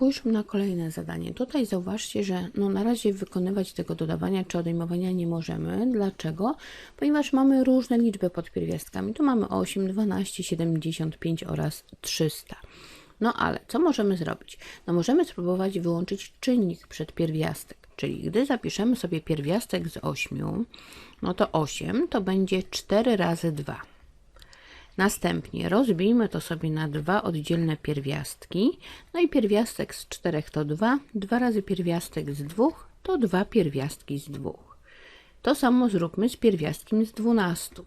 Spójrzmy na kolejne zadanie. Tutaj zauważcie, że no na razie wykonywać tego dodawania czy odejmowania nie możemy. Dlaczego? Ponieważ mamy różne liczby pod pierwiastkami. Tu mamy 8, 12, 75 oraz 300. No ale co możemy zrobić? No możemy spróbować wyłączyć czynnik przed pierwiastek. Czyli gdy zapiszemy sobie pierwiastek z 8, no to 8 to będzie 4 razy 2. Następnie rozbijmy to sobie na dwa oddzielne pierwiastki. No i pierwiastek z 4 to 2, 2 razy pierwiastek z 2 to 2 pierwiastki z 2. To samo zróbmy z pierwiastkiem z 12.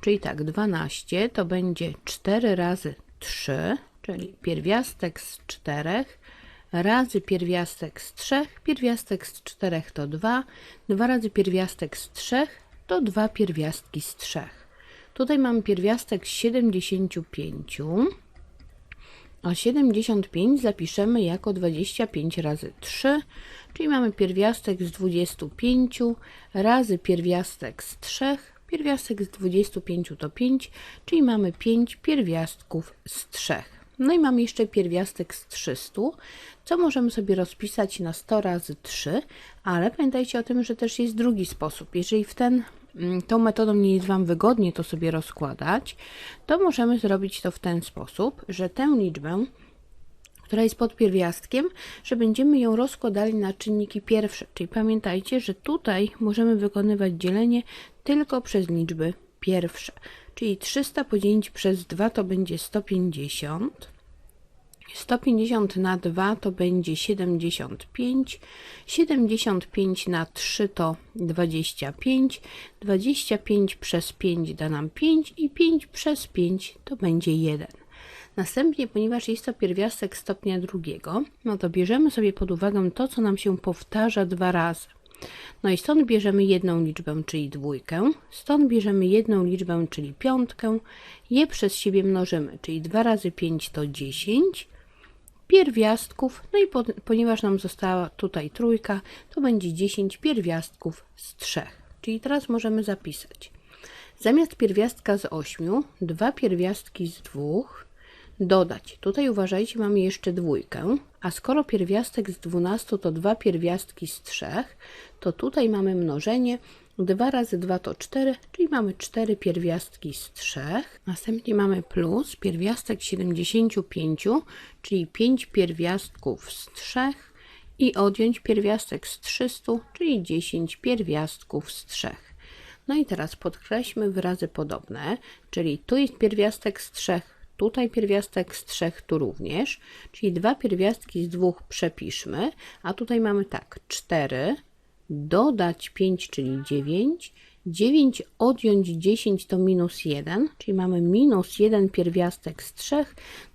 Czyli tak, 12 to będzie 4 razy 3, czyli pierwiastek z 4 razy pierwiastek z 3, pierwiastek z 4 to 2, 2 razy pierwiastek z 3 to 2 pierwiastki z 3. Tutaj mam pierwiastek z 75, a 75 zapiszemy jako 25 razy 3, czyli mamy pierwiastek z 25 razy pierwiastek z 3, pierwiastek z 25 to 5, czyli mamy 5 pierwiastków z 3. No i mam jeszcze pierwiastek z 300, co możemy sobie rozpisać na 100 razy 3, ale pamiętajcie o tym, że też jest drugi sposób. Jeżeli w ten tą metodą nie jest Wam wygodnie to sobie rozkładać, to możemy zrobić to w ten sposób, że tę liczbę, która jest pod pierwiastkiem, że będziemy ją rozkładali na czynniki pierwsze. Czyli pamiętajcie, że tutaj możemy wykonywać dzielenie tylko przez liczby pierwsze. Czyli 300 podzielić przez 2 to będzie 150. 150 na 2 to będzie 75, 75 na 3 to 25, 25 przez 5 da nam 5 i 5 przez 5 to będzie 1. Następnie, ponieważ jest to pierwiastek stopnia drugiego, no to bierzemy sobie pod uwagę to, co nam się powtarza dwa razy. No i stąd bierzemy jedną liczbę, czyli dwójkę, stąd bierzemy jedną liczbę, czyli piątkę, je przez siebie mnożymy, czyli 2 razy 5 to 10, pierwiastków. No i po, ponieważ nam została tutaj trójka, to będzie 10 pierwiastków z 3. Czyli teraz możemy zapisać. Zamiast pierwiastka z 8, dwa pierwiastki z 2 dodać. Tutaj uważajcie, mamy jeszcze dwójkę, a skoro pierwiastek z 12 to dwa pierwiastki z 3, to tutaj mamy mnożenie 2 razy 2 to 4, czyli mamy 4 pierwiastki z 3. Następnie mamy plus pierwiastek 75, czyli 5 pierwiastków z 3 i odjąć pierwiastek z 300, czyli 10 pierwiastków z 3. No i teraz podkreślmy wyrazy podobne, czyli tu jest pierwiastek z 3, tutaj pierwiastek z 3, tu również, czyli dwa pierwiastki z 2 przepiszmy, a tutaj mamy tak, 4 dodać 5, czyli 9. 9 odjąć 10 to minus 1, czyli mamy minus 1 pierwiastek z 3.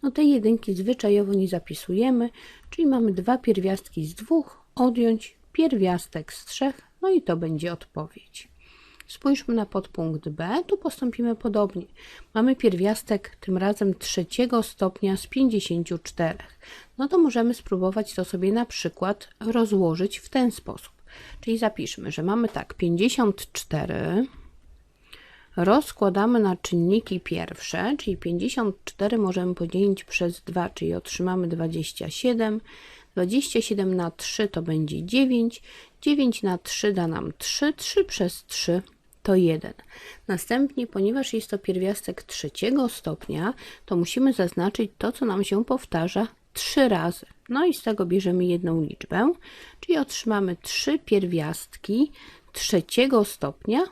No tej jedynki zwyczajowo nie zapisujemy, czyli mamy dwa pierwiastki z 2, odjąć pierwiastek z 3, no i to będzie odpowiedź. Spójrzmy na podpunkt B, tu postąpimy podobnie. Mamy pierwiastek tym razem trzeciego stopnia z 54. No to możemy spróbować to sobie na przykład rozłożyć w ten sposób. Czyli zapiszmy, że mamy tak 54 rozkładamy na czynniki pierwsze, czyli 54 możemy podzielić przez 2, czyli otrzymamy 27. 27 na 3 to będzie 9, 9 na 3 da nam 3, 3 przez 3 to 1. Następnie, ponieważ jest to pierwiastek trzeciego stopnia, to musimy zaznaczyć to, co nam się powtarza trzy razy. No i z tego bierzemy jedną liczbę, czyli otrzymamy trzy pierwiastki trzeciego stopnia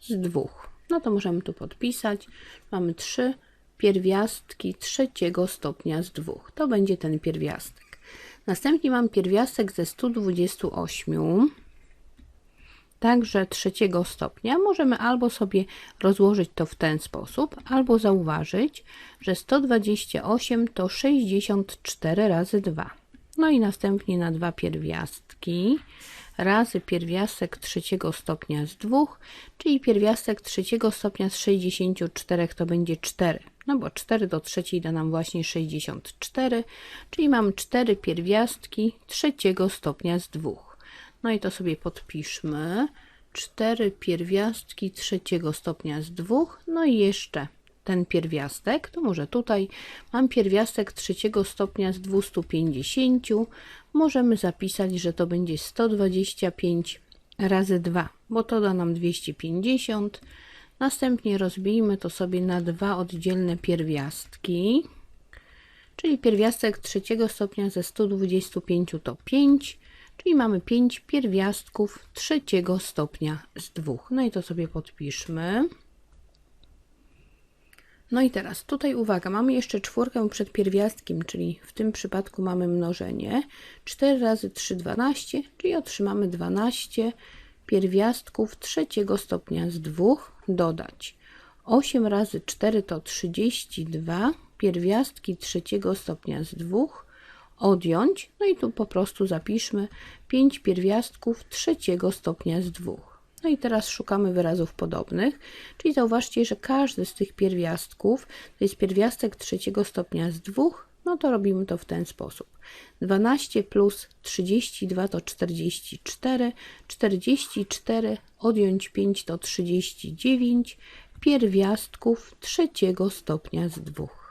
z dwóch. No to możemy tu podpisać. Mamy trzy pierwiastki trzeciego stopnia z dwóch. To będzie ten pierwiastek. Następnie mam pierwiastek ze 128 także trzeciego stopnia, możemy albo sobie rozłożyć to w ten sposób, albo zauważyć, że 128 to 64 razy 2. No i następnie na dwa pierwiastki razy pierwiastek trzeciego stopnia z 2, czyli pierwiastek trzeciego stopnia z 64 to będzie 4. No bo 4 do trzeciej da nam właśnie 64, czyli mam 4 pierwiastki trzeciego stopnia z 2. No i to sobie podpiszmy. 4 pierwiastki trzeciego stopnia z 2, no i jeszcze ten pierwiastek, to może tutaj mam pierwiastek trzeciego stopnia z 250. Możemy zapisać, że to będzie 125 razy 2, bo to da nam 250. Następnie rozbijmy to sobie na dwa oddzielne pierwiastki. Czyli pierwiastek trzeciego stopnia ze 125 to 5, czyli mamy 5 pierwiastków trzeciego stopnia z 2. No i to sobie podpiszmy. No i teraz tutaj uwaga, mamy jeszcze czwórkę przed pierwiastkiem, czyli w tym przypadku mamy mnożenie. 4 razy 3 12, czyli otrzymamy 12 pierwiastków trzeciego stopnia z 2 dodać. 8 razy 4 to 32 pierwiastki trzeciego stopnia z 2 odjąć. No i tu po prostu zapiszmy 5 pierwiastków trzeciego stopnia z 2. No i teraz szukamy wyrazów podobnych, czyli zauważcie, że każdy z tych pierwiastków to jest pierwiastek trzeciego stopnia z 2, no to robimy to w ten sposób. 12 plus 32 to 44, 44 odjąć 5 to 39 pierwiastków trzeciego stopnia z 2.